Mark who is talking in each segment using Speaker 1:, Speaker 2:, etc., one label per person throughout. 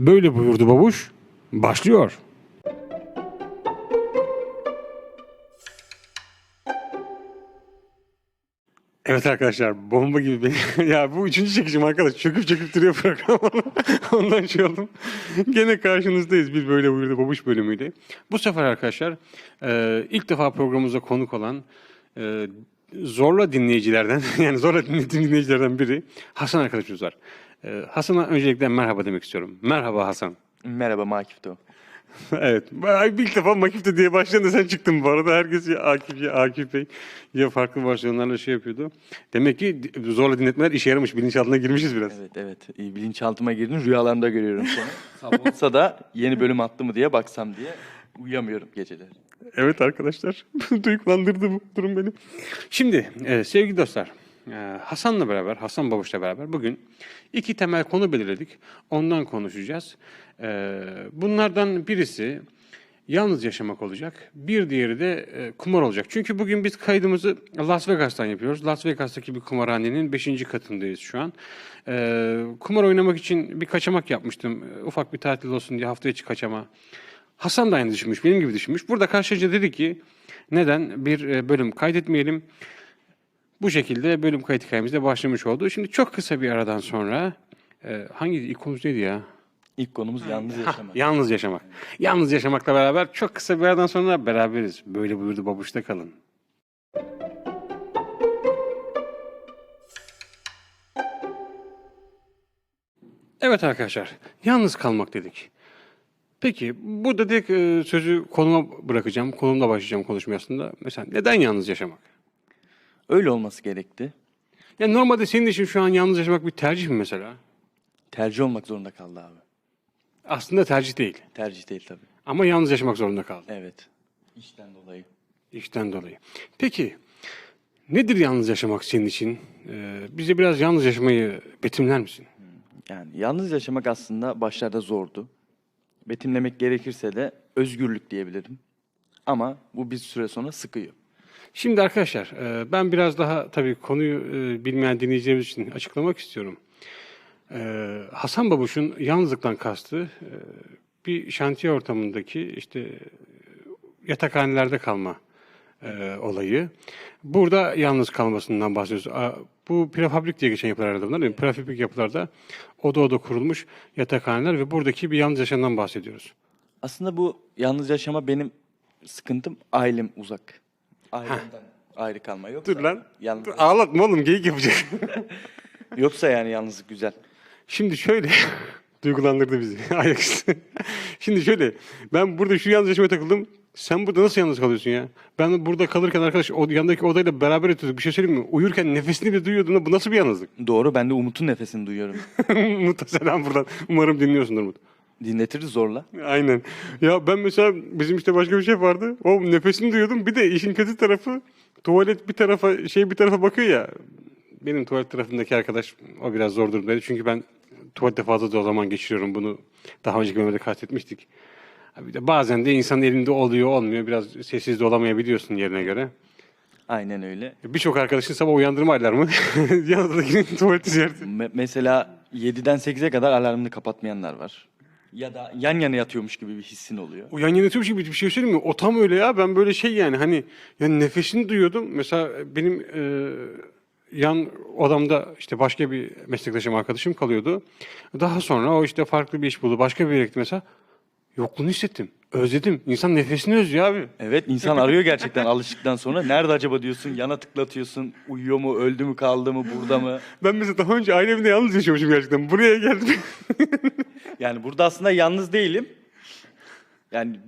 Speaker 1: Böyle buyurdu babuş. Başlıyor. Evet arkadaşlar bomba gibi bir... ya bu üçüncü çekişim arkadaş çöküp çöküp duruyor program. Ondan şey oldum. Gene karşınızdayız bir böyle buyurdu babuş bölümüyle. Bu sefer arkadaşlar e, ilk defa programımıza konuk olan e, zorla dinleyicilerden yani zorla dinlediğim dinleyicilerden biri Hasan arkadaşımız var. E, Hasan'a öncelikle merhaba demek istiyorum. Merhaba Hasan.
Speaker 2: Merhaba Makifto.
Speaker 1: evet. İlk defa Makif'te diye başlayan da sen çıktın bu arada. Herkes ya Akif ya Akif Bey ya farklı versiyonlarla şey yapıyordu. Demek ki zorla dinletmeler işe yaramış. Bilinçaltına girmişiz biraz.
Speaker 2: Evet evet bilinçaltıma girdin rüyalarımda görüyorum seni. Sabah olsa da yeni bölüm attı mı diye baksam diye uyuyamıyorum geceleri.
Speaker 1: Evet arkadaşlar. Duygulandırdı bu durum beni. Şimdi e, sevgili dostlar. E, Hasan'la beraber, Hasan Babuş'la beraber bugün iki temel konu belirledik. Ondan konuşacağız. E, bunlardan birisi yalnız yaşamak olacak. Bir diğeri de e, kumar olacak. Çünkü bugün biz kaydımızı Las Vegas'tan yapıyoruz. Las Vegas'taki bir kumarhanenin 5. katındayız şu an. E, kumar oynamak için bir kaçamak yapmıştım. Ufak bir tatil olsun diye hafta içi kaçama. Hasan da aynı düşünmüş, benim gibi düşünmüş. Burada karşıca dedi ki neden bir e, bölüm kaydetmeyelim? Bu şekilde bölüm kayıt hikayemizde başlamış oldu. Şimdi çok kısa bir aradan sonra e, hangi ilk konumuz neydi ya?
Speaker 2: İlk konumuz yalnız yaşamak.
Speaker 1: yalnız yaşamak. Yalnız yaşamakla beraber çok kısa bir aradan sonra beraberiz. Böyle buyurdu babuşta kalın. Evet arkadaşlar, yalnız kalmak dedik. Peki, burada direkt e, sözü konuma bırakacağım. Konumla başlayacağım konuşmaya aslında. Mesela neden yalnız yaşamak?
Speaker 2: Öyle olması gerekti.
Speaker 1: Ya normalde senin için şu an yalnız yaşamak bir tercih mi mesela?
Speaker 2: Tercih olmak zorunda kaldı abi.
Speaker 1: Aslında tercih değil.
Speaker 2: Tercih değil tabii.
Speaker 1: Ama yalnız yaşamak zorunda kaldı.
Speaker 2: Evet. İşten dolayı.
Speaker 1: İşten dolayı. Peki nedir yalnız yaşamak senin için? Ee, bize biraz yalnız yaşamayı betimler misin?
Speaker 2: Yani yalnız yaşamak aslında başlarda zordu. Betimlemek gerekirse de özgürlük diyebilirim. Ama bu bir süre sonra sıkıyor.
Speaker 1: Şimdi arkadaşlar e, ben biraz daha tabii konuyu e, bilmeyen dinleyicilerimiz için açıklamak istiyorum. E, Hasan Babuş'un yalnızlıktan kastı bir şantiye ortamındaki işte yatakhanelerde kalma olayı. Burada yalnız kalmasından bahsediyoruz. Bu prefabrik diye geçen yapılar herhalde bunlar değil mi? Prefabrik yapılarda oda oda kurulmuş yatakhaneler ve buradaki bir yalnız yaşamdan bahsediyoruz.
Speaker 2: Aslında bu yalnız yaşama benim sıkıntım ailem uzak. Ailemden ayrı kalma. Yoksa
Speaker 1: Dur lan.
Speaker 2: Yalnız,
Speaker 1: Dur, ağlatma oğlum geyik yapacak.
Speaker 2: yoksa yani yalnızlık güzel.
Speaker 1: Şimdi şöyle duygulandırdı bizi ayaküstü. Şimdi şöyle ben burada şu yalnız yaşamaya takıldım. Sen burada nasıl yalnız kalıyorsun ya? Ben burada kalırken arkadaş o yanındaki odayla beraber yatıyorduk. Bir şey söyleyeyim mi? Uyurken nefesini bile duyuyordun. da Bu nasıl bir yalnızlık?
Speaker 2: Doğru ben de Umut'un nefesini duyuyorum.
Speaker 1: Umut'a selam buradan. Umarım dinliyorsundur Umut.
Speaker 2: Dinletiriz zorla.
Speaker 1: Aynen. Ya ben mesela bizim işte başka bir şey vardı. O nefesini duyuyordum. Bir de işin kötü tarafı tuvalet bir tarafa şey bir tarafa bakıyor ya. Benim tuvalet tarafındaki arkadaş o biraz zor durumdaydı. Çünkü ben tuvalette fazla da o zaman geçiriyorum bunu. Daha önceki bölümde kastetmiştik. Bir de bazen de insanın elinde oluyor olmuyor. Biraz sessiz de olamayabiliyorsun yerine göre.
Speaker 2: Aynen öyle.
Speaker 1: Birçok arkadaşın sabah uyandırma alarmı. Yanındakinin tuvaleti ziyareti.
Speaker 2: Me- mesela 7'den 8'e kadar alarmını kapatmayanlar var. Ya da yan yana yatıyormuş gibi bir hissin oluyor.
Speaker 1: O yan yana yatıyormuş gibi bir şey söyleyeyim mi? O tam öyle ya. Ben böyle şey yani hani yani nefesini duyuyordum. Mesela benim e, yan odamda işte başka bir meslektaşım arkadaşım kalıyordu. Daha sonra o işte farklı bir iş buldu. Başka bir yere gitti mesela. Yokluğunu hissettim. Özledim. İnsan nefesini özlüyor abi.
Speaker 2: Evet insan arıyor gerçekten alıştıktan sonra. Nerede acaba diyorsun, yana tıklatıyorsun. Uyuyor mu, öldü mü, kaldı mı, burada mı?
Speaker 1: Ben mesela daha önce aile evinde yalnız yaşıyormuşum gerçekten. Buraya geldim.
Speaker 2: Yani burada aslında yalnız değilim. Yani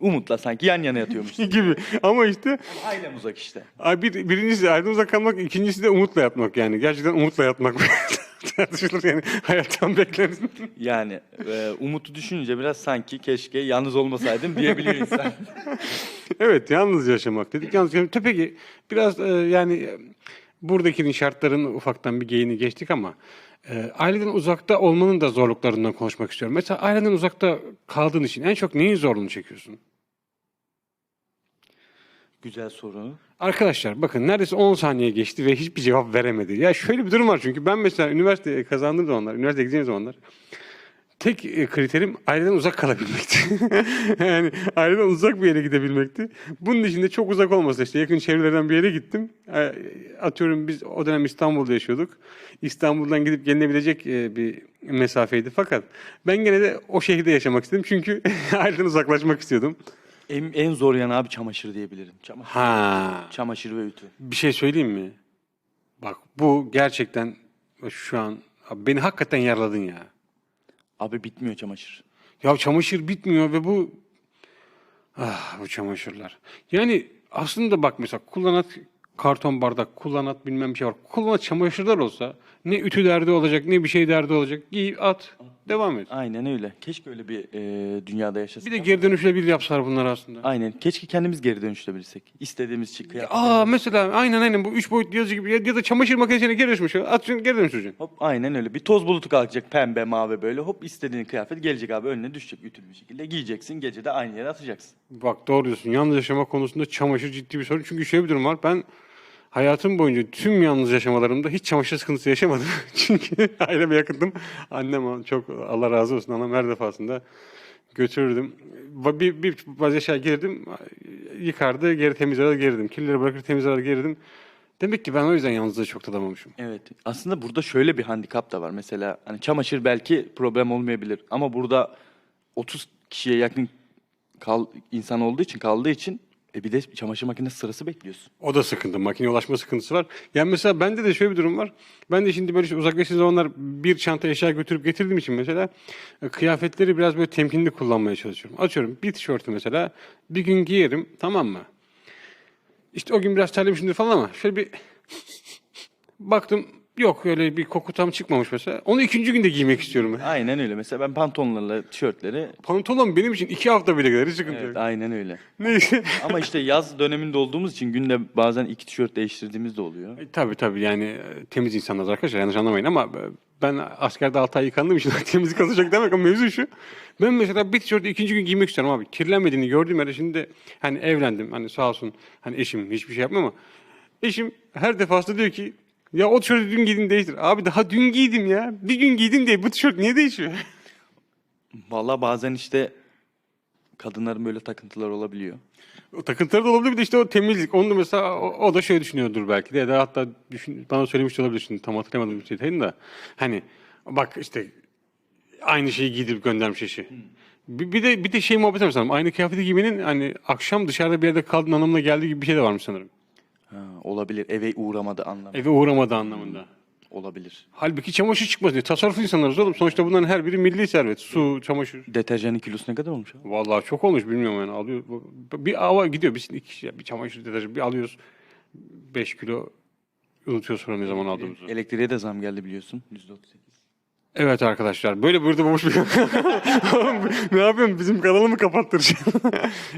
Speaker 2: Umut'la sanki yan yana yatıyormuş.
Speaker 1: gibi. Ama işte
Speaker 2: Ailem uzak işte.
Speaker 1: Ay bir, birincisi ayrı uzak kalmak, ikincisi de umutla yatmak yani. Gerçekten umutla yatmak tartışılır yani. Hayattan beklenir.
Speaker 2: Yani e, Umut'u düşününce biraz sanki keşke yalnız olmasaydım diyebiliyor insan.
Speaker 1: evet, yalnız yaşamak dedik. Yalnız yaşamak. Tabii ki biraz e, yani buradakinin şartların ufaktan bir geyini geçtik ama e, aileden uzakta olmanın da zorluklarından konuşmak istiyorum. Mesela aileden uzakta kaldığın için en çok neyin zorluğunu çekiyorsun?
Speaker 2: Güzel soru.
Speaker 1: Arkadaşlar bakın neredeyse 10 saniye geçti ve hiçbir cevap veremedi. Ya şöyle bir durum var çünkü ben mesela üniversiteye kazandığım zamanlar, üniversiteye gideceğim zamanlar tek e, kriterim aileden uzak kalabilmekti. yani aileden uzak bir yere gidebilmekti. Bunun dışında çok uzak olmasa işte yakın çevrelerden bir yere gittim. E, Atıyorum biz o dönem İstanbul'da yaşıyorduk. İstanbul'dan gidip gelinebilecek e, bir mesafeydi. Fakat ben gene de o şehirde yaşamak istedim. Çünkü aileden uzaklaşmak istiyordum.
Speaker 2: En, en zor yanı abi çamaşır diyebilirim. Çamaşır,
Speaker 1: Ha.
Speaker 2: çamaşır ve ütü.
Speaker 1: Bir şey söyleyeyim mi? Bak bu gerçekten şu an abi beni hakikaten yaraladın ya.
Speaker 2: Abi bitmiyor çamaşır.
Speaker 1: Ya çamaşır bitmiyor ve bu ah bu çamaşırlar. Yani aslında bak mesela kullanat karton bardak, kullanat bilmem bir şey var. Kullanat çamaşırlar olsa ne ütü derdi olacak ne bir şey derdi olacak. Giy at devam et.
Speaker 2: Aynen öyle. Keşke öyle bir e, dünyada yaşasak.
Speaker 1: Bir de geri dönüşlebilir yapsalar bunlar aslında.
Speaker 2: Aynen. Keşke kendimiz geri dönüştürebilsek. İstediğimiz şey kıyafet.
Speaker 1: Aa mesela aynen aynen bu üç boyutlu yazıcı gibi ya, ya da çamaşır makinesine geri dönüşmüş. Atacaksın geri dönüştüreceksin.
Speaker 2: Hop aynen öyle. Bir toz bulutu kalkacak pembe mavi böyle. Hop istediğin kıyafet gelecek abi önüne düşecek ütülü bir şekilde. Giyeceksin gece de aynı yere atacaksın.
Speaker 1: Bak doğru diyorsun. Yalnız yaşama konusunda çamaşır ciddi bir sorun. Çünkü şöyle bir durum var. Ben hayatım boyunca tüm yalnız yaşamalarımda hiç çamaşır sıkıntısı yaşamadım. Çünkü aileme yakındım. Annem çok Allah razı olsun. Annem her defasında götürürdüm. Bir, bir vaz eşya girdim. Yıkardı, geri temizler, gelirdim. Kirleri bırakır, temizler, gelirdim. Demek ki ben o yüzden yalnızlığı çok tadamamışım.
Speaker 2: Evet. Aslında burada şöyle bir handikap da var. Mesela hani çamaşır belki problem olmayabilir ama burada 30 kişiye yakın kal, insan olduğu için kaldığı için e bir de çamaşır makinesi sırası bekliyorsun.
Speaker 1: O da sıkıntı. Makineye ulaşma sıkıntısı var. Yani mesela bende de şöyle bir durum var. Ben de şimdi böyle işte uzaklaştığım zamanlar bir çanta eşya götürüp getirdiğim için mesela e, kıyafetleri biraz böyle temkinli kullanmaya çalışıyorum. Açıyorum bir tişörtü mesela bir gün giyerim tamam mı? İşte o gün biraz terlemişimdir falan ama şöyle bir baktım yok öyle bir koku tam çıkmamış mesela. Onu ikinci günde giymek istiyorum.
Speaker 2: Aynen öyle. Mesela ben pantolonlarla tişörtleri
Speaker 1: Pantolon benim için iki hafta bile gider. Hiç sıkıntı
Speaker 2: evet,
Speaker 1: yok.
Speaker 2: aynen öyle.
Speaker 1: Neyse.
Speaker 2: Ama işte yaz döneminde olduğumuz için günde bazen iki tişört değiştirdiğimiz de oluyor.
Speaker 1: E, Tabii tabii yani e, temiz insanlar arkadaşlar yanlış anlamayın ama e, ben askerde 6 ay yıkandığım için temizlik alacak demek ama mevzu şu. Ben mesela bir tişörtü ikinci gün giymek istiyorum abi. Kirlenmediğini gördüğüm yerde şimdi hani evlendim hani sağ olsun hani eşim hiçbir şey yapmıyor ama eşim her defasında diyor ki ya o tişörtü dün giydin değiştir. Abi daha dün giydim ya. Bir gün giydim diye bu tişört niye değişiyor?
Speaker 2: Vallahi bazen işte kadınların böyle takıntılar olabiliyor.
Speaker 1: O takıntıları da olabilir bir de işte o temizlik. Onu da mesela o, o da şöyle düşünüyordur belki de ya da hatta düşün, bana söylemiş olabilir şimdi tam hatırlamadım bir şey değil de. Hani bak işte aynı şeyi giydirip göndermiş eşi. Bir, bir de bir de şey muhabbet var sanırım. Aynı kıyafeti giymenin hani akşam dışarıda bir yerde kaldığın anlamına geldiği gibi bir şey de varmış sanırım.
Speaker 2: Ha, olabilir. Eve uğramadı anlamı.
Speaker 1: Eve uğramadığı anlamında.
Speaker 2: Olabilir.
Speaker 1: Halbuki çamaşır çıkmaz diye. Tasarruflu insanlarız oğlum. Sonuçta bunların her biri milli servet. Su, çamaşır.
Speaker 2: Deterjanın kilosu ne kadar olmuş abi?
Speaker 1: Vallahi çok olmuş bilmiyorum yani. Alıyor. Bir ava gidiyor. Biz iki kişi bir çamaşır deterjanı bir alıyoruz. 5 kilo unutuyoruz sonra ne zaman aldığımızı.
Speaker 2: Elektriğe de zam geldi biliyorsun. %38.
Speaker 1: Evet arkadaşlar böyle burada boş bir ne yapıyorsun bizim kanalı mı kapattıracaksın?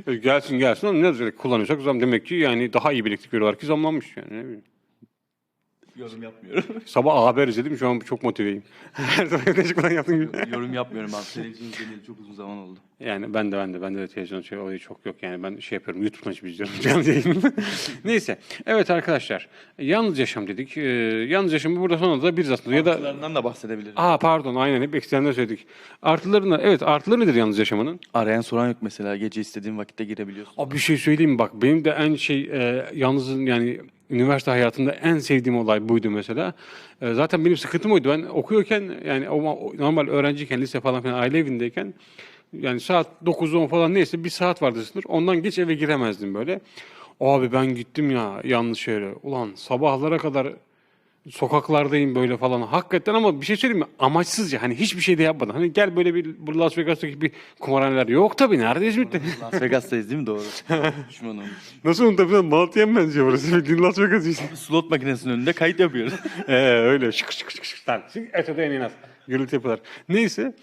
Speaker 1: gelsin gelsin ama ne olacak kullanıyorsak zam demek ki yani daha iyi bir elektrik veriyorlar ki zamlanmış yani ne bileyim.
Speaker 2: Yorum yapmıyorum.
Speaker 1: Sabah haber izledim şu an çok motiveyim. Her zaman yaklaşık yaptığım gibi.
Speaker 2: Yorum yapmıyorum abi. Televizyon izlediğim çok uzun zaman oldu.
Speaker 1: Yani ben de ben de ben de televizyon şey olayı çok yok yani ben şey yapıyorum YouTube'dan açıp izliyorum canlı yayını. Neyse evet arkadaşlar yalnız yaşam dedik. Ee, yalnız yaşamı burada sonunda da bir aslında ya da
Speaker 2: Artılarından da bahsedebilirim.
Speaker 1: Aa pardon aynen hep eksilenler söyledik. Artılarına evet artıları nedir yalnız yaşamanın?
Speaker 2: Arayan soran yok mesela. Gece istediğin vakitte girebiliyorsun.
Speaker 1: Abi bir şey söyleyeyim mi? Bak benim de en şey e, yalnızın yani üniversite hayatında en sevdiğim olay buydu mesela. E, zaten benim sıkıntım oydu. Ben okuyorken yani normal öğrenciyken lise falan filan aile evindeyken yani saat 9-10 falan neyse bir saat vardı sınır. Ondan geç eve giremezdim böyle. Abi ben gittim ya yanlış şehre. Ulan sabahlara kadar sokaklardayım böyle falan. Hakikaten ama bir şey söyleyeyim mi? Amaçsızca hani hiçbir şey de yapmadan. Hani gel böyle bir bu Las Vegas'taki bir kumarhaneler yok tabii. Nerede İzmit'te?
Speaker 2: Las Vegas'tayız değil mi? Doğru. Düşman olmuş.
Speaker 1: Nasıl unutabilirim? Malatya'ya mı benziyor burası? Bildiğin Las Vegas işte.
Speaker 2: Slot makinesinin önünde kayıt yapıyoruz.
Speaker 1: Ee, öyle şık şık şık şık. Lan, şık, Ötede en az. Gürültü yapıyorlar. Neyse.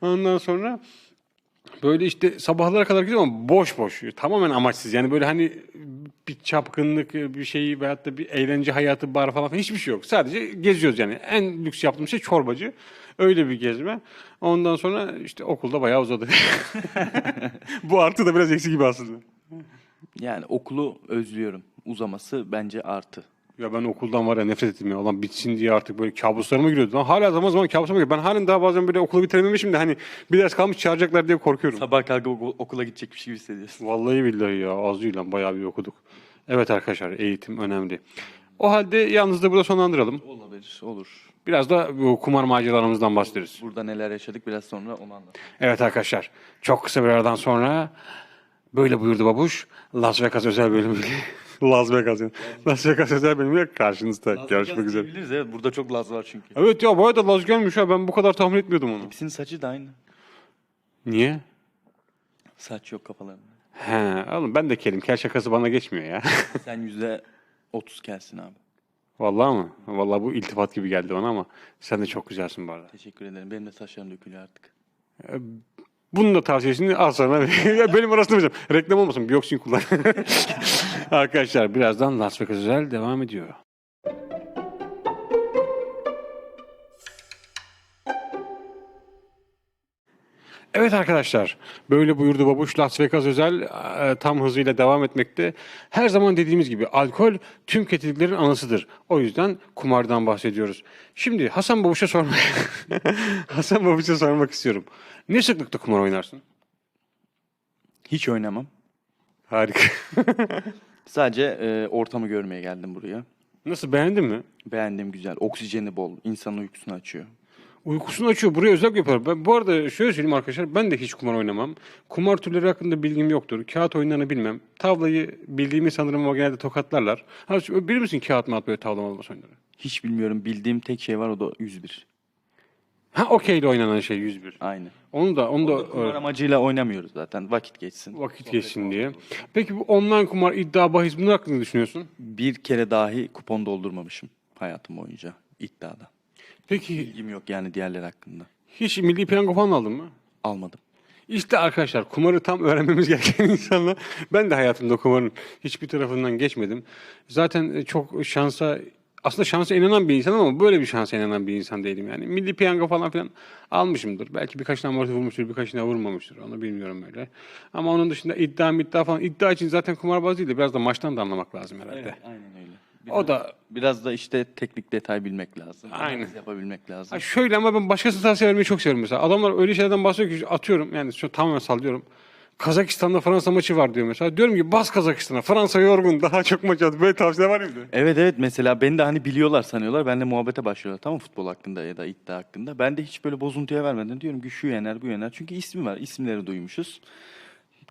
Speaker 1: Ondan sonra böyle işte sabahlara kadar gidiyor ama boş boş. Tamamen amaçsız. Yani böyle hani bir çapkınlık bir şeyi veyahut da bir eğlence hayatı bar falan hiçbir şey yok. Sadece geziyoruz yani. En lüks yaptığım şey çorbacı. Öyle bir gezme. Ondan sonra işte okulda bayağı uzadı. Bu artı da biraz eksi gibi aslında.
Speaker 2: Yani okulu özlüyorum. Uzaması bence artı.
Speaker 1: Ya ben okuldan var ya nefret ettim ya. Ulan bitsin diye artık böyle kabuslarıma giriyordu. Lan hala zaman zaman kabuslarıma giriyor. Ben halen daha bazen böyle okulu bitirememişim de hani bir ders kalmış çağıracaklar diye korkuyorum.
Speaker 2: Sabah kalkıp oku- okula gidecekmiş gibi hissediyorsun.
Speaker 1: Vallahi billahi ya az değil lan bayağı bir okuduk. Evet arkadaşlar eğitim önemli. O halde yalnız da burada sonlandıralım.
Speaker 2: Olabilir, olur.
Speaker 1: Biraz da bu kumar maceralarımızdan bahsederiz.
Speaker 2: Burada neler yaşadık biraz sonra onu anlat.
Speaker 1: Evet arkadaşlar çok kısa bir aradan sonra böyle buyurdu babuş Las Vegas özel bölümüyle Las Vegas yani. Las Vegas özel bölümüyle karşınızda. Görüşmek üzere.
Speaker 2: Biliriz evet burada çok Laz var çünkü.
Speaker 1: Evet ya bayağı da Laz gelmiş ha ben bu kadar tahmin etmiyordum onu.
Speaker 2: Hepsinin saçı da aynı.
Speaker 1: Niye?
Speaker 2: Saç yok kafalarında.
Speaker 1: He oğlum ben de kelim. Kel şakası bana geçmiyor ya.
Speaker 2: Sen yüzde otuz kelsin abi.
Speaker 1: Vallahi mı? Vallahi bu iltifat gibi geldi bana ama sen de çok güzelsin bu arada.
Speaker 2: Teşekkür ederim. Benim de saçlarım dökülüyor artık.
Speaker 1: Bunun da tavsiyesini sonra Ya benim arasında hocam. Reklam olmasın. Biyoksin kullan. Arkadaşlar birazdan Las Vegas özel devam ediyor. Evet arkadaşlar, böyle buyurdu Babuş Las Vegas özel e, tam hızıyla devam etmekte. Her zaman dediğimiz gibi alkol tüm kötülüklerin anasıdır. O yüzden kumardan bahsediyoruz. Şimdi Hasan Babuş'a sormak Hasan Babuş'a sormak istiyorum. Ne sıklıkta kumar oynarsın?
Speaker 2: Hiç oynamam.
Speaker 1: Harika.
Speaker 2: Sadece e, ortamı görmeye geldim buraya.
Speaker 1: Nasıl beğendin mi?
Speaker 2: Beğendim güzel. Oksijeni bol. İnsanın uykusunu açıyor.
Speaker 1: Uykusunu açıyor. Buraya özellikle yapar. Ben, bu arada şöyle söyleyeyim arkadaşlar. Ben de hiç kumar oynamam. Kumar türleri hakkında bilgim yoktur. Kağıt oyunlarını bilmem. Tavlayı bildiğimi sanırım ama genelde tokatlarlar. Ha, bilir misin kağıt mı at böyle tavlama olmaz oyunları?
Speaker 2: Hiç bilmiyorum. Bildiğim tek şey var o da 101.
Speaker 1: Ha okeyle oynanan şey 101.
Speaker 2: Aynı.
Speaker 1: Onu da onu da
Speaker 2: Kumar amacıyla oynamıyoruz zaten. Vakit geçsin.
Speaker 1: vakit geçsin diye. Peki bu online kumar iddia bahis bunun hakkında ne düşünüyorsun?
Speaker 2: Bir kere dahi kupon doldurmamışım hayatım boyunca iddiada.
Speaker 1: Peki
Speaker 2: Bilgim yok yani diğerleri hakkında.
Speaker 1: hiç milli piyango falan aldın mı?
Speaker 2: Almadım.
Speaker 1: İşte arkadaşlar kumarı tam öğrenmemiz gereken insanlar. Ben de hayatımda kumarın hiçbir tarafından geçmedim. Zaten e, çok şansa aslında şansa inanan bir insan ama böyle bir şansa inanan bir insan değilim yani. Milli piyango falan filan almışımdır. Belki birkaç tane amorti vurmuştur, birkaç tane vurmamıştır. Onu bilmiyorum öyle. Ama onun dışında iddia iddia falan. iddia için zaten kumarbaz değil de biraz da maçtan da anlamak lazım herhalde.
Speaker 2: aynen öyle.
Speaker 1: O da
Speaker 2: Biraz da işte teknik detay bilmek lazım.
Speaker 1: Aynen.
Speaker 2: Yapabilmek lazım.
Speaker 1: Ha şöyle ama ben başkasını tavsiye vermeyi çok severim mesela. Adamlar öyle şeylerden bahsediyor ki atıyorum yani şu tamamen sallıyorum. Kazakistan'da Fransa maçı var diyor mesela. Diyorum ki bas Kazakistan'a. Fransa yorgun daha çok maç at. Böyle tavsiye var mıydı?
Speaker 2: Evet evet mesela beni de hani biliyorlar sanıyorlar. Benle muhabbete başlıyorlar tamam futbol hakkında ya da iddia hakkında. Ben de hiç böyle bozuntuya vermeden diyorum ki şu yener bu yener. Çünkü ismi var. isimleri duymuşuz.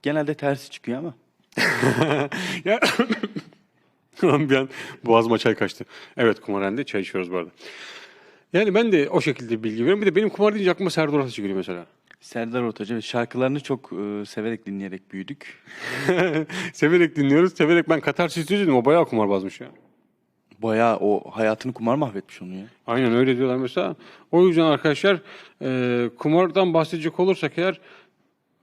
Speaker 2: Genelde tersi çıkıyor ama.
Speaker 1: ya bir an boğazıma çay kaçtı. Evet kumarhanede çay içiyoruz bu arada. Yani ben de o şekilde bilgi veriyorum. Bir de benim kumar deyince aklıma Serdar Ortaç'ı geliyor mesela.
Speaker 2: Serdar Ortaç ve şarkılarını çok e, severek dinleyerek büyüdük.
Speaker 1: severek dinliyoruz. Severek ben Katarsis dedim. O bayağı kumarbazmış ya.
Speaker 2: Bayağı o hayatını kumar mahvetmiş onu ya.
Speaker 1: Aynen öyle diyorlar mesela. O yüzden arkadaşlar e, kumardan bahsedecek olursak eğer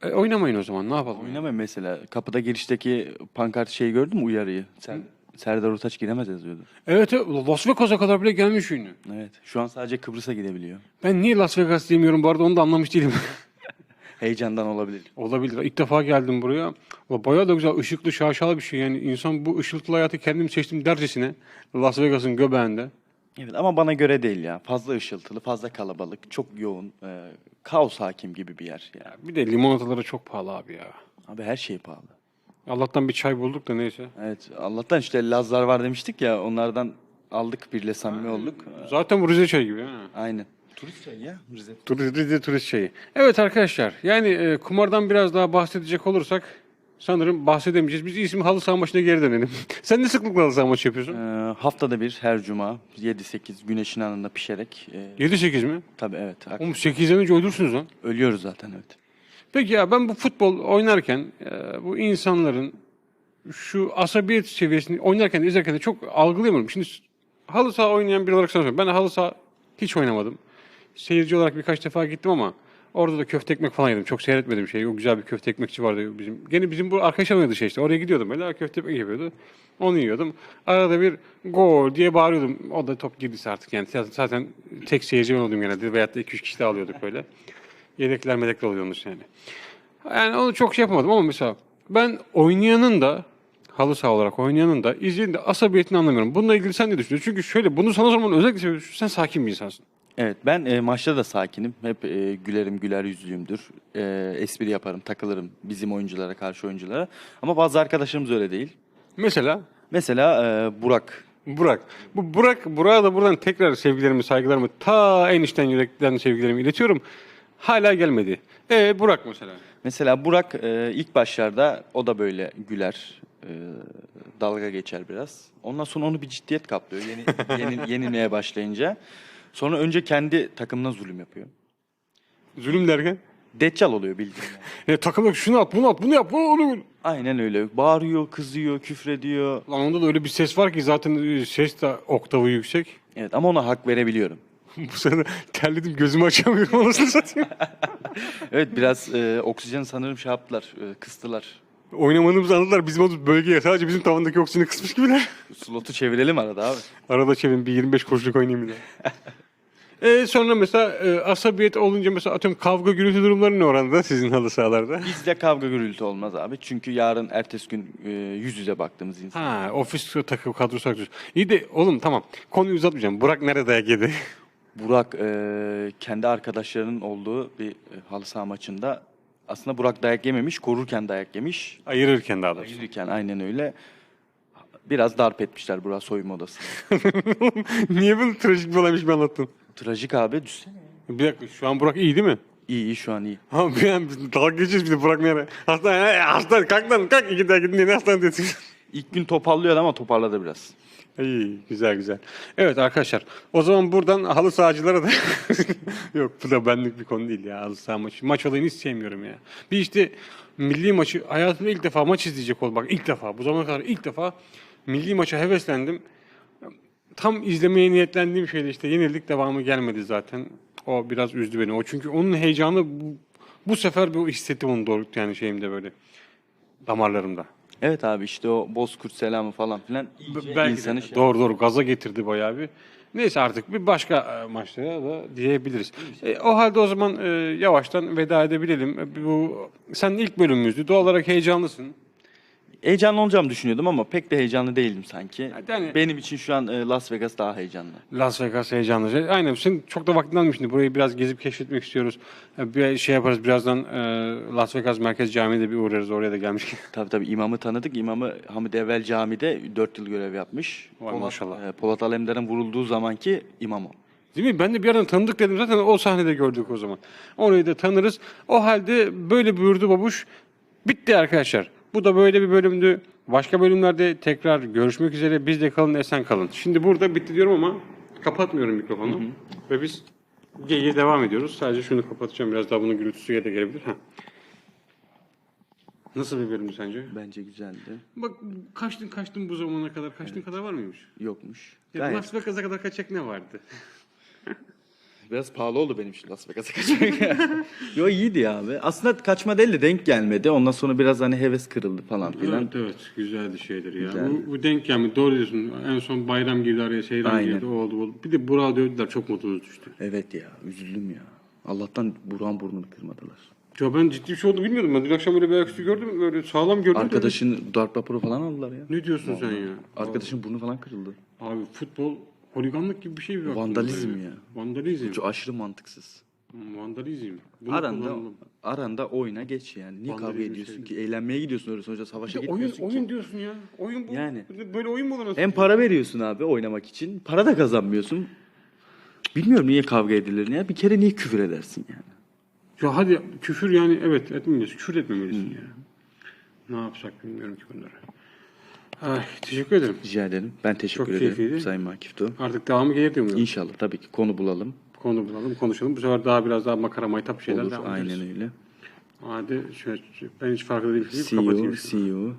Speaker 1: e, oynamayın o zaman ne yapalım?
Speaker 2: Oynamayın mesela. Kapıda girişteki pankart şeyi gördün mü uyarıyı? Sen, Serdar Ortaç giremez yazıyordu.
Speaker 1: Evet evet, Las Vegas'a kadar bile gelmiş ünlü.
Speaker 2: Evet. Şu an sadece Kıbrıs'a gidebiliyor.
Speaker 1: Ben niye Las Vegas diyemiyorum bu arada onu da anlamış değilim.
Speaker 2: Heyecandan olabilir.
Speaker 1: Olabilir. İlk defa geldim buraya. Ulan Bayağı da güzel, ışıklı, şaşalı bir şey. Yani insan bu ışıltılı hayatı kendim seçtim dercesine Las Vegas'ın göbeğinde.
Speaker 2: Evet ama bana göre değil ya. Fazla ışıltılı, fazla kalabalık, çok yoğun, e, kaos hakim gibi bir yer. Ya.
Speaker 1: Bir de limonataları çok pahalı abi ya.
Speaker 2: Abi her şey pahalı.
Speaker 1: Allah'tan bir çay bulduk da neyse.
Speaker 2: Evet Allah'tan işte Lazlar var demiştik ya onlardan aldık biriyle samimi olduk.
Speaker 1: Zaten bu Rize çayı gibi. Ha.
Speaker 2: Aynen. Turist çayı ya Rize.
Speaker 1: Tur- Rize turist çayı. Evet arkadaşlar yani e, kumardan biraz daha bahsedecek olursak sanırım bahsedemeyeceğiz. Biz isim halı saha maçına geri dönelim. Sen ne sıklıkla halı saha maçı yapıyorsun?
Speaker 2: Ee, haftada bir her cuma 7-8 güneşin anında pişerek. E,
Speaker 1: 7-8 mi?
Speaker 2: tabii evet. hak-
Speaker 1: Oğlum 8'den önce ölürsünüz lan.
Speaker 2: Ölüyoruz zaten evet.
Speaker 1: Peki ya ben bu futbol oynarken e, bu insanların şu asabiyet seviyesini oynarken de izlerken de çok algılayamıyorum. Şimdi halı saha oynayan biri olarak sana. Ben halı saha hiç oynamadım. Seyirci olarak birkaç defa gittim ama orada da köfte ekmek falan yedim. Çok seyretmedim şeyi. O güzel bir köfte ekmekçi vardı bizim. Gene bizim bu arkadaşlar oynadı şey işte. Oraya gidiyordum böyle köfte ekmek yapıyordu. Onu yiyordum. Arada bir gol diye bağırıyordum. O da top girdiyse artık yani. Zaten tek seyirci ben oldum genelde. Veyahut da 2-3 kişi de alıyorduk böyle. Yedekler medekler oluyormuş yani. Yani onu çok şey yapamadım ama mesela ben oynayanın da halı saha olarak oynayanın da izleyenin de asabiyetini anlamıyorum. Bununla ilgili sen ne düşünüyorsun? Çünkü şöyle bunu sana sormanın özellikle sebebi şu, sen sakin bir insansın.
Speaker 2: Evet ben e, maçta da sakinim. Hep e, gülerim, güler yüzlüyümdür. E, espri yaparım, takılırım bizim oyunculara, karşı oyunculara. Ama bazı arkadaşlarımız öyle değil.
Speaker 1: Mesela
Speaker 2: Mesela e, Burak.
Speaker 1: Burak. Bu Burak, Burak'a da buradan tekrar sevgilerimi, saygılarımı ta en içten yürekten sevgilerimi iletiyorum. Hala gelmedi. E Burak mesela.
Speaker 2: Mesela Burak e, ilk başlarda o da böyle güler, e, dalga geçer biraz. Ondan sonra onu bir ciddiyet kaplıyor yeni, yeni, yenilmeye başlayınca. Sonra önce kendi takımına zulüm yapıyor.
Speaker 1: Zulüm derken?
Speaker 2: Deccal oluyor bildiğin. yani.
Speaker 1: E, takımda şunu at, bunu at, bunu yap, bunu onu.
Speaker 2: Aynen öyle. Bağırıyor, kızıyor, küfrediyor.
Speaker 1: Lan onda da öyle bir ses var ki zaten e, ses de oktavı yüksek.
Speaker 2: Evet ama ona hak verebiliyorum.
Speaker 1: Bu sene terledim gözümü açamıyorum anasını satayım.
Speaker 2: Evet biraz e, oksijen sanırım şey yaptılar, e, kıstılar.
Speaker 1: Oynamadığımızı anladılar bizim olduğumuz bölgeye sadece bizim tavandaki oksijeni kısmış gibiler.
Speaker 2: Slotu çevirelim arada abi.
Speaker 1: Arada çevirin bir 25 kuruşluk oynayayım yine. e, sonra mesela e, asabiyet olunca mesela atıyorum kavga gürültü durumları ne oranda sizin halı sahalarda?
Speaker 2: Bizde kavga gürültü olmaz abi. Çünkü yarın ertesi gün e, yüz yüze baktığımız insan.
Speaker 1: Ha ofis takım kadrosu kadrosu. İyi de oğlum tamam konuyu uzatmayacağım. Burak nerede dayak yedi?
Speaker 2: Burak e, kendi arkadaşlarının olduğu bir e, halı saha maçında aslında Burak dayak yememiş, korurken dayak yemiş.
Speaker 1: Ayırırken daha doğrusu.
Speaker 2: Yürürken aynen öyle. Biraz darp etmişler Burak soyunma odasında.
Speaker 1: Niye böyle trajik bir olaymış bir anlattın?
Speaker 2: Trajik abi düşsene.
Speaker 1: Bir dakika şu an Burak iyi değil mi?
Speaker 2: İyi iyi şu an iyi.
Speaker 1: Ha bir an dalga geçeceğiz bir de Burak nereye? Hastane, hastane kalk lan kalk iki dakika dinle hastane desin.
Speaker 2: İlk gün toparlıyordu ama toparladı biraz.
Speaker 1: İyi güzel güzel. Evet arkadaşlar o zaman buradan halı sahacılara da yok bu da benlik bir konu değil ya halı saha maçı. Maç olayını hiç sevmiyorum ya. Bir işte milli maçı hayatımda ilk defa maç izleyecek oldum. Bak ilk defa bu zamana kadar ilk defa milli maça heveslendim. Tam izlemeye niyetlendiğim şeyde işte yenildik devamı gelmedi zaten. O biraz üzdü beni. O çünkü onun heyecanı bu, bu sefer bu hissettim onu doğrulttu yani şeyimde böyle damarlarımda.
Speaker 2: Evet abi işte o Bozkurt selamı falan filan
Speaker 1: Belki
Speaker 2: insanı şey-
Speaker 1: doğru doğru gaza getirdi bayağı bir. Neyse artık bir başka e, maçlara da diyebiliriz. E, o halde o zaman e, yavaştan veda edebilelim. E, bu sen ilk bölümümüzdü. Doğal olarak heyecanlısın.
Speaker 2: Heyecanlı olacağımı düşünüyordum ama pek de heyecanlı değildim sanki.
Speaker 1: Yani-
Speaker 2: Benim için şu an e, Las Vegas daha heyecanlı.
Speaker 1: Las Vegas heyecanlı. Aynen. Senin çok da vaktin almış şimdi. Burayı biraz gezip keşfetmek istiyoruz. E, Bir şey yaparız. Birazdan e, Las Vegas Merkez Camii'de bir uğrarız. Oraya da gelmişken.
Speaker 2: Tabii tabii imamı tanıdık. İmamı Hamid Evvel Camii'de 4 yıl görev yapmış.
Speaker 1: Vay maşallah.
Speaker 2: e, Polat Alemdar'ın vurulduğu zamanki imam o.
Speaker 1: Değil mi? Ben de bir yerden tanıdık dedim. Zaten o sahnede gördük o zaman. Orayı da tanırız. O halde böyle buyurdu babuş. Bitti arkadaşlar. Bu da böyle bir bölümdü. Başka bölümlerde tekrar görüşmek üzere. Biz de kalın, esen kalın. Şimdi burada bitti diyorum ama kapatmıyorum mikrofonu. Ve biz geyiğe devam ediyoruz. Sadece şunu kapatacağım. Biraz daha bunun gürültüsü de gelebilir. Heh. Nasıl bir bölümdü sence?
Speaker 2: Bence güzeldi.
Speaker 1: Bak kaçtın kaçtın bu zamana kadar. Kaçtın kadar var mıymış?
Speaker 2: Yokmuş.
Speaker 1: Ya,
Speaker 2: Gayet.
Speaker 1: Las Vegas'a kadar kaçacak ne vardı?
Speaker 2: Biraz pahalı oldu benim için Las Vegas'a kaçmak. Yo iyiydi ya abi. Aslında kaçma değil de denk gelmedi. Ondan sonra biraz hani heves kırıldı falan filan.
Speaker 1: Evet evet güzeldi şeyler ya.
Speaker 2: Güzeldi.
Speaker 1: Bu, bu denk gelmedi doğru diyorsun. En son bayram girdi araya seyran
Speaker 2: Aynen.
Speaker 1: girdi o oldu oldu. Bir de Burak'ı dövdüler çok mutluluğumuz düştü.
Speaker 2: Evet ya üzüldüm ya. Allah'tan Burak'ın burnunu kırmadılar.
Speaker 1: Ya ben ciddi bir şey oldu bilmiyordum. Ben dün akşam böyle bir ayaküstü gördüm. Böyle sağlam gördüm.
Speaker 2: Arkadaşın darp raporu falan aldılar ya.
Speaker 1: Ne diyorsun sen ya?
Speaker 2: Arkadaşın burnu falan kırıldı.
Speaker 1: Abi futbol holiganlık gibi bir şey mi?
Speaker 2: Vandalizm ya.
Speaker 1: Vandalizm.
Speaker 2: Çok aşırı mantıksız.
Speaker 1: Vandalizm. Bunu
Speaker 2: Aranda
Speaker 1: kullanalım.
Speaker 2: aranda oyna geç yani. Niye kavga ediyorsun
Speaker 1: şeydi.
Speaker 2: ki? Eğlenmeye gidiyorsun öyle sonuçta savaşa
Speaker 1: Bir de oyun,
Speaker 2: gitmiyorsun ki.
Speaker 1: oyun diyorsun ya. Oyun bu.
Speaker 2: Yani.
Speaker 1: Böyle oyun mu olur?
Speaker 2: Hem para veriyorsun abi oynamak için. Para da kazanmıyorsun. Bilmiyorum niye kavga edilir ya. Bir kere niye küfür edersin yani?
Speaker 1: Ya hadi küfür yani evet etmemelisin. Küfür etmemelisin ya. Ne yapsak bilmiyorum ki bunları. Ay, teşekkür ederim.
Speaker 2: Rica ederim. Ben teşekkür
Speaker 1: Çok
Speaker 2: ederim
Speaker 1: keyifliydi.
Speaker 2: Sayın Makifto.
Speaker 1: Artık devamı gelir diyor muyum?
Speaker 2: İnşallah tabii ki konu bulalım.
Speaker 1: Konu bulalım, konuşalım. Bu sefer daha biraz daha makara maytap şeyler
Speaker 2: Olur.
Speaker 1: devam ederiz.
Speaker 2: Aynen öyle.
Speaker 1: Hadi şöyle, ben hiç farkında değilim.
Speaker 2: See
Speaker 1: Kapatayım.
Speaker 2: you. See you.